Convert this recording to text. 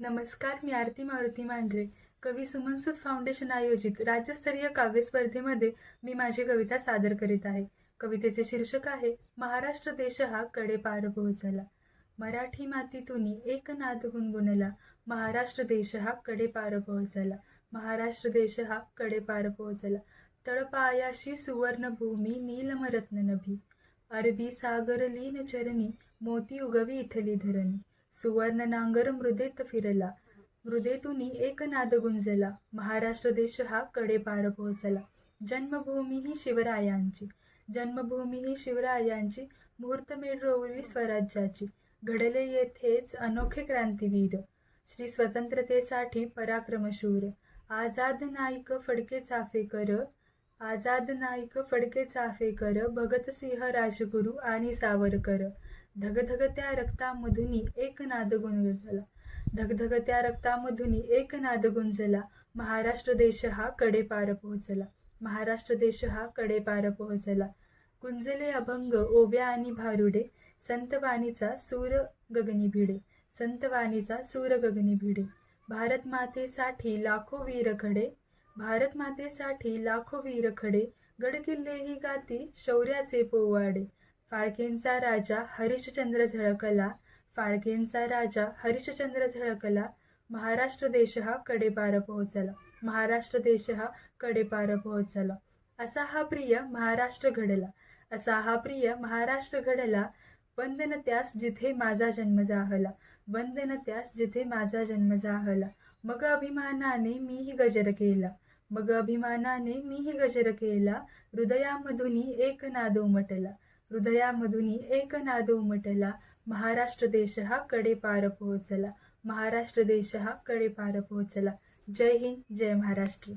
नमस्कार मी आरती मारुती मांढरे. कवी सुमनसूद फाउंडेशन आयोजित राज्यस्तरीय काव्य स्पर्धेमध्ये मी माझी कविता सादर करीत आहे. कवितेचे शीर्षक आहे महाराष्ट्र देश हा कडे पार पोहोचला मराठी मातीतून एक नाद गुणगुणला. महाराष्ट्र देश हा कडे पार पोहोचला महाराष्ट्र देश हा कडे पार पोहोचला तळपायाशी सुवर्णभूमी नीलमरत्न नभी. अरबी सागर लीन चरणी मोती उगवी इथली धरणी. सुवर्ण नांगर मृदेत फिरला. मृदेतुनी एक नाद गुंजला. महाराष्ट्र देश हा कडे पार पोहोचला. जन्मभूमी ही शिवरायांची. जन्मभूमी ही शिवरायांची मुहूर्तमेढ रोवली स्वराज्याची. घडले येथेच अनोखे क्रांतीवीर. श्री स्वतंत्रतेसाठी पराक्रमशूर. आझाद नाईक फडके चाफेकर आझाद नाईक फडके चाफेकर भगतसिंह राजगुरू आणि सावरकर. धगधगत्या रक्तामधुनी एक नाद गुंजला. धगधगत्या रक्तामधुनी एक नाद गुंजला. महाराष्ट्र देश हा कडे पार पोहोचला. महाराष्ट्र देश हा कडे पार पोहोचला. गुंजले अभंग ओव्या आणि भारुडे. संतवाणीचा सूर गगनी भिडे. संतवाणीचा सूर गगनी भिडे. भारत मातेसाठी लाखो वीर खडे. भारत मातेसाठी लाखो वीर खडे. गडकिल्लेही गाती शौर्याचे पोवाडे. फाळकेंचा राजा हरिश्चंद्र झळकला. फाळकेंचा राजा हरिश्चंद्र झळकला. महाराष्ट्र देश हा कडेपार पोहोचला. महाराष्ट्र देश हा कडेपार पोहोचला. असा हा प्रिय महाराष्ट्र घडला. असा हा प्रिय महाराष्ट्र घडला. वंदन त्यास जिथे माझा जन्म जाहला. वंदन त्यास जिथे माझा जन्म जाहला. मग अभिमानाने मीही गजर केला. मग अभिमानाने मीही गजर केला. हृदयामधुनी एक नाद उमटला. हृदयामधून एक नाद उमटला. महाराष्ट्र देश हा कडे पार पोहोचला. महाराष्ट्र देश हा कडे पार पोहोचला. जय हिंद जय महाराष्ट्र.